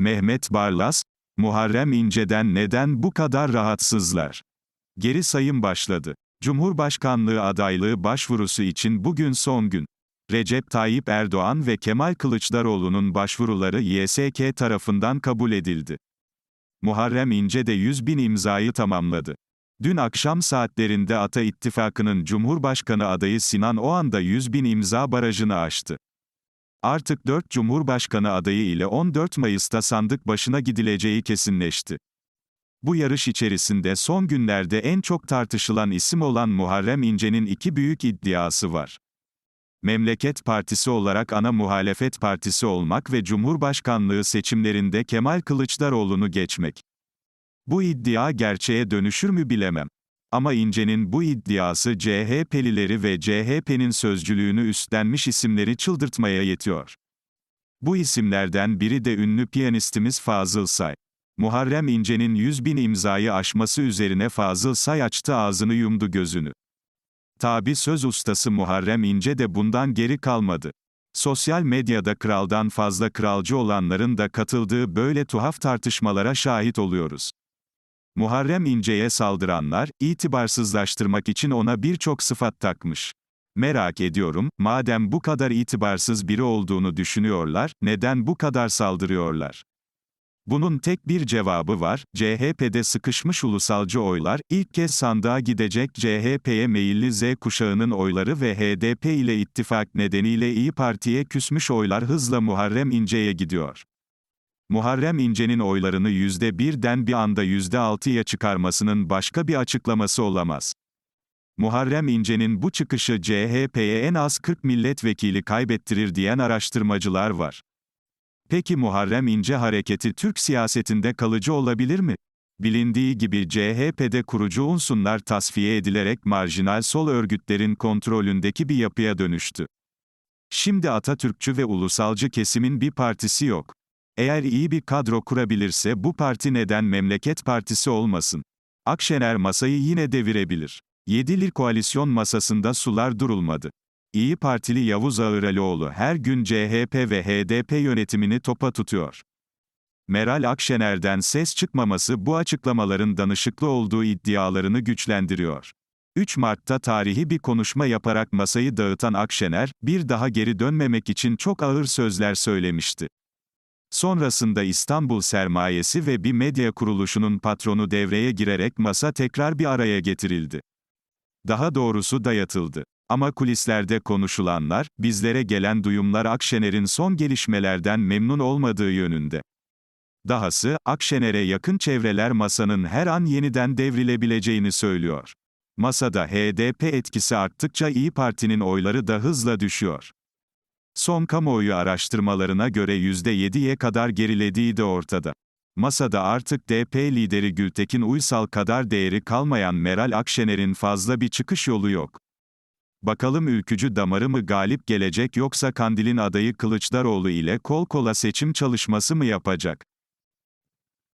Mehmet Barlas, Muharrem İnce'den neden bu kadar rahatsızlar? Geri sayım başladı. Cumhurbaşkanlığı adaylığı başvurusu için bugün son gün. Recep Tayyip Erdoğan ve Kemal Kılıçdaroğlu'nun başvuruları YSK tarafından kabul edildi. Muharrem İnce de 100 bin imzayı tamamladı. Dün akşam saatlerinde Ata İttifakı'nın Cumhurbaşkanı adayı Sinan Oğan da 100 bin imza barajını aştı. Artık 4 Cumhurbaşkanı adayı ile 14 Mayıs'ta sandık başına gidileceği kesinleşti. Bu yarış içerisinde son günlerde en çok tartışılan isim olan Muharrem İnce'nin iki büyük iddiası var. Memleket Partisi olarak ana muhalefet partisi olmak ve Cumhurbaşkanlığı seçimlerinde Kemal Kılıçdaroğlu'nu geçmek. Bu iddia gerçeğe dönüşür mü bilemem. Ama İnce'nin bu iddiası CHP'lileri ve CHP'nin sözcülüğünü üstlenmiş isimleri çıldırtmaya yetiyor. Bu isimlerden biri de ünlü piyanistimiz Fazıl Say. Muharrem İnce'nin 100 bin imzayı aşması üzerine Fazıl Say açtı ağzını yumdu gözünü. Tabi söz ustası Muharrem İnce de bundan geri kalmadı. Sosyal medyada kraldan fazla kralcı olanların da katıldığı böyle tuhaf tartışmalara şahit oluyoruz. Muharrem İnce'ye saldıranlar, itibarsızlaştırmak için ona birçok sıfat takmış. Merak ediyorum, madem bu kadar itibarsız biri olduğunu düşünüyorlar, neden bu kadar saldırıyorlar? Bunun tek bir cevabı var, CHP'de sıkışmış ulusalcı oylar, ilk kez sandığa gidecek CHP'ye meyilli Z kuşağının oyları ve HDP ile ittifak nedeniyle İyi Parti'ye küsmüş oylar hızla Muharrem İnce'ye gidiyor. Muharrem İnce'nin oylarını %1'den bir anda %6'ya çıkarmasının başka bir açıklaması olamaz. Muharrem İnce'nin bu çıkışı CHP'ye en az 40 milletvekili kaybettirir diyen araştırmacılar var. Peki Muharrem İnce hareketi Türk siyasetinde kalıcı olabilir mi? Bilindiği gibi CHP'de kurucu unsurlar tasfiye edilerek marjinal sol örgütlerin kontrolündeki bir yapıya dönüştü. Şimdi Atatürkçü ve ulusalcı kesimin bir partisi yok. Eğer iyi bir kadro kurabilirse bu parti neden Memleket Partisi olmasın? Akşener masayı yine devirebilir. Yedili koalisyon masasında sular durulmadı. İyi Partili Yavuz Ağıralioğlu her gün CHP ve HDP yönetimini topa tutuyor. Meral Akşener'den ses çıkmaması bu açıklamaların danışıklı olduğu iddialarını güçlendiriyor. 3 Mart'ta tarihi bir konuşma yaparak masayı dağıtan Akşener, bir daha geri dönmemek için çok ağır sözler söylemişti. Sonrasında İstanbul sermayesi ve bir medya kuruluşunun patronu devreye girerek masa tekrar bir araya getirildi. Daha doğrusu dayatıldı. Ama kulislerde konuşulanlar, bizlere gelen duyumlar Akşener'in son gelişmelerden memnun olmadığı yönünde. Dahası, Akşener'e yakın çevreler masanın her an yeniden devrilebileceğini söylüyor. Masada HDP etkisi arttıkça İyi Parti'nin oyları da hızla düşüyor. Son kamuoyu araştırmalarına göre %7'ye kadar gerilediği de ortada. Masada artık DP lideri Gültekin Uysal kadar değeri kalmayan Meral Akşener'in fazla bir çıkış yolu yok. Bakalım ülkücü damarı mı galip gelecek yoksa Kandil'in adayı Kılıçdaroğlu ile kol kola seçim çalışması mı yapacak?